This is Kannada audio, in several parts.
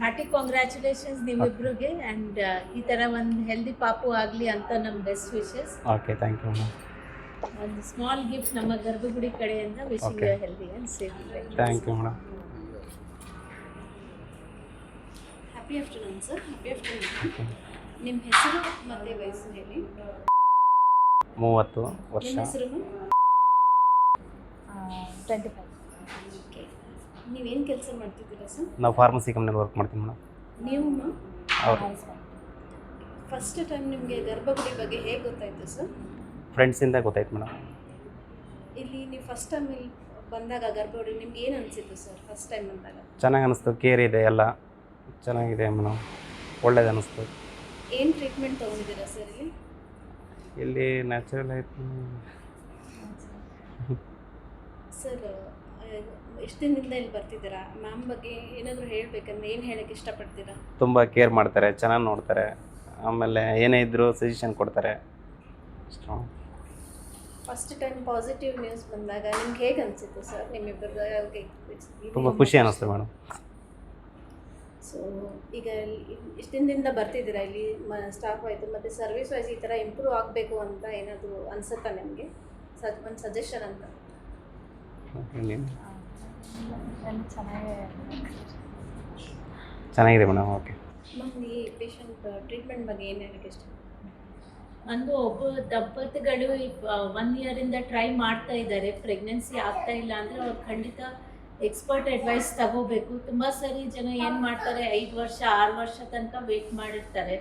ಕಾಂಗ್ರ್ಯಾಚುಲೇಷನ್ಸ್ ನಿಮ್ಮಿಬ್ರಿಗೆ ಅಂಡ್ ಈ ತರ ಒಂದು ಹೆಲ್ದಿ ಪಾಪು ಆಗಲಿ ಅಂತ ನಮ್ಮ best wishes okay thank you madam ಒಂದು ಸ್ಮಾಲ್ ಗಿಫ್ಟ್ ನಮ್ಮ ಗರ್ಭಗುಡಿ ಕಡೆಯಿಂದ wishing. Healthy and safe thank you madam happy afternoon sir happy afternoon ನಿಮ್ಮ ಹೆಸರು ಮತ್ತೆ ವಯಸ್ಸು ಹೇಳಿ ಮೂವತ್ತು ವರ್ಷ. ನಿಮ್ಮ ಹೆಸರು ಟ್ವೆಂಟಿ ಫೈವ್ ಓಕೆ ನೀವೇನು ಕೆಲಸ ಮಾಡ್ತಿದ್ದೀರಾ ಸರ್? ನಾವು ಫಾರ್ಮಸಿ ಕಂಪ್ನಿಯಲ್ಲಿ ವರ್ಕ್ ಮಾಡ್ತೀನಿ ಮೇಡಮ್. ನೀವು ಹೌದು. ಫಸ್ಟ್ ಟೈಮ್ ನಿಮಗೆ ಗರ್ಭಗುಡಿ ಬಗ್ಗೆ ಹೇಗೆ ಗೊತ್ತಾಯಿತು ಸರ್? ಫ್ರೆಂಡ್ಸಿಂದ ಗೊತ್ತಾಯ್ತು ಮೇಡಮ್. ಇಲ್ಲಿ ನೀವು ಫಸ್ಟ್ ಟೈಮ್ ಇಲ್ಲಿ ಬಂದಾಗ ಗರ್ಭಗುಡಿ ನಿಮ್ಗೆ ಏನು ಅನಿಸಿತ್ತು ಸರ್? ಫಸ್ಟ್ ಟೈಮ್ ಬಂದಾಗ? ಚೆನ್ನಾಗಿ ಅನಿಸ್ತು ಕೇರ್ ಇದೆ ಎಲ್ಲ. ಚೆನ್ನಾಗಿದೆ ಮೇಡಮ್. ಒಳ್ಳೇದು ಅನಿಸ್ತು. ಏನು ಟ್ರೀಟ್ಮೆಂಟ್ ತೊಗೊಂಡಿದ್ದೀರಾ ಸರ್ ಇಲ್ಲಿ? ಇಲ್ಲಿ ನ್ಯಾಚುರಲ್ ಆಯಿತು ಸರ್ ಎಷ್ಟು ದಿನದಿಂದ ಇಲ್ಲಿ ಬರ್ತಿದ್ದೀರಾ? ಮ್ಯಾಮ್ ಬಗ್ಗೆ ಏನಾದರೂ ಹೇಳಬೇಕಂದ್ರೆ ಏನು ಹೇಳಕ್ಕೆ ಇಷ್ಟಪಡ್ತೀರಾ? ತುಂಬ ಕೇರ್ ಮಾಡ್ತಾರೆ ಚೆನ್ನಾಗಿ ನೋಡ್ತಾರೆ. ಆಮೇಲೆ ಏನೇ ಇದ್ದರೂ ಸಜೆಷನ್ ಕೊಡ್ತಾರೆ. ಫಸ್ಟ್ ಟೈಮ್ ಪಾಸಿಟಿವ್ ನ್ಯೂಸ್ ಬಂದಾಗ ನಿಮ್ಗೆ ಹೇಗೆ ಅನಿಸುತ್ತೆ ಸರ್? ನಿಮ್ಮಿಬ್ಬರ ತುಂಬ ಖುಷಿ ಅನ್ನಿಸ್ತು ಮೇಡಮ್. ಸೊ ಈಗ ಇಷ್ಟು ದಿನದಿಂದ ಬರ್ತಿದ್ದೀರಾ ಇಲ್ಲಿ? ಸ್ಟಾಫ್ ಆಯಿತು ಮತ್ತು ಸರ್ವಿಸ್ ವೈಸ್ ಈ ಥರ ಇಂಪ್ರೂವ್ ಆಗಬೇಕು ಅಂತ ಏನಾದರೂ ಅನಿಸುತ್ತಾ ನಿಮಗೆ? ಸ ಒಂದು ಸಜೆಷನ್ ಅಂತ. ಚೆನ್ನಾಗಿದೆ ಮೇಡಮ್ ಓಕೆ. ಮ್ಯಾಮ್ ಈ ಪೇಷಂಟ್ ಟ್ರೀಟ್ಮೆಂಟ್ ಬಗ್ಗೆ ಏನು ಹೇಳಕ್ಕೆ ಇಷ್ಟ? ಅಂದು ಒಬ್ಬ ದಂಪತಿಗಳು ಒನ್ ಇಯರಿಂದ ಟ್ರೈ ಮಾಡ್ತಾ ಇದ್ದಾರೆ. ಪ್ರೆಗ್ನೆನ್ಸಿ ಆಗ್ತಾ ಇಲ್ಲ ಅಂದ್ರೆ ಅವ್ರು ಖಂಡಿತ ಎಕ್ಸ್ಪರ್ಟ್ ಅಡ್ವೈಸ್ ತಗೋಬೇಕು. ತುಂಬಾ ಸರಿ ಜನ ಏನು ಮಾಡ್ತಾರೆ ಐದು ವರ್ಷ ಆರು ವರ್ಷ ತನಕ ವೇಟ್ ಮಾಡಿರ್ತಾರೆ.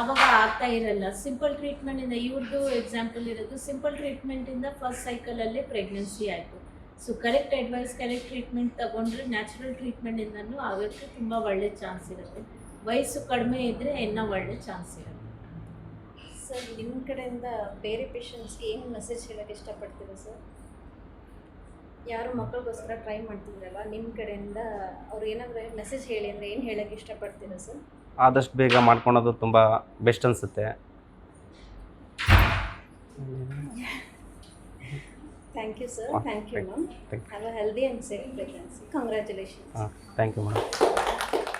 ಅವಾಗ ಆಗ್ತಾ ಇರಲ್ಲ. ಸಿಂಪಲ್ ಟ್ರೀಟ್ಮೆಂಟಿಂದ ಇವ್ರದ್ದು ಎಕ್ಸಾಂಪಲ್ ಇರೋದು ಸಿಂಪಲ್ ಟ್ರೀಟ್ಮೆಂಟಿಂದ ಫಸ್ಟ್ ಸೈಕಲಲ್ಲೇ ಪ್ರೆಗ್ನೆನ್ಸಿ ಆಯಿತು. So correct advice correct treatment ತಗೊಂಡ್ರೆ ನ್ಯಾಚುರಲ್ ಟ್ರೀಟ್ಮೆಂಟಿಂದನೂ ಆಗೋಕ್ಕೆ ತುಂಬ ಒಳ್ಳೆ ಚಾನ್ಸ್ ಇರುತ್ತೆ. ವಯಸ್ಸು ಕಡಿಮೆ ಇದ್ದರೆ ಇನ್ನೂ ಒಳ್ಳೆ ಚಾನ್ಸ್ ಇರುತ್ತೆ. ಸರ್ ನಿಮ್ಮ ಕಡೆಯಿಂದ ಬೇರೆ ಪೇಷಂಟ್ಸ್ಗೆ ಏನು ಮೆಸೇಜ್ ಹೇಳೋಕ್ಕೆ ಇಷ್ಟಪಡ್ತೀರಾ ಸರ್ ಯಾರು ಮಕ್ಕಳಿಗೋಸ್ಕರ ಟ್ರೈ ಮಾಡ್ತಿದ್ರಲ್ಲ ನಿಮ್ಮ ಕಡೆಯಿಂದ ಅವ್ರು ಏನಾದರೂ ಮೆಸೇಜ್ ಹೇಳಿ ಅಂದರೆ ಏನು ಹೇಳೋಕ್ಕೆ ಇಷ್ಟಪಡ್ತೀರಾ ಸರ್ ಆದಷ್ಟು ಬೇಗ ಮಾಡ್ಕೊಳೋದು ತುಂಬ ಬೆಸ್ಟ್ ಅನಿಸುತ್ತೆ. Thank you, sir. Ah, thank you, ma'am. Have a healthy and safe pregnancy. Congratulations. Ah, thank you, ma'am.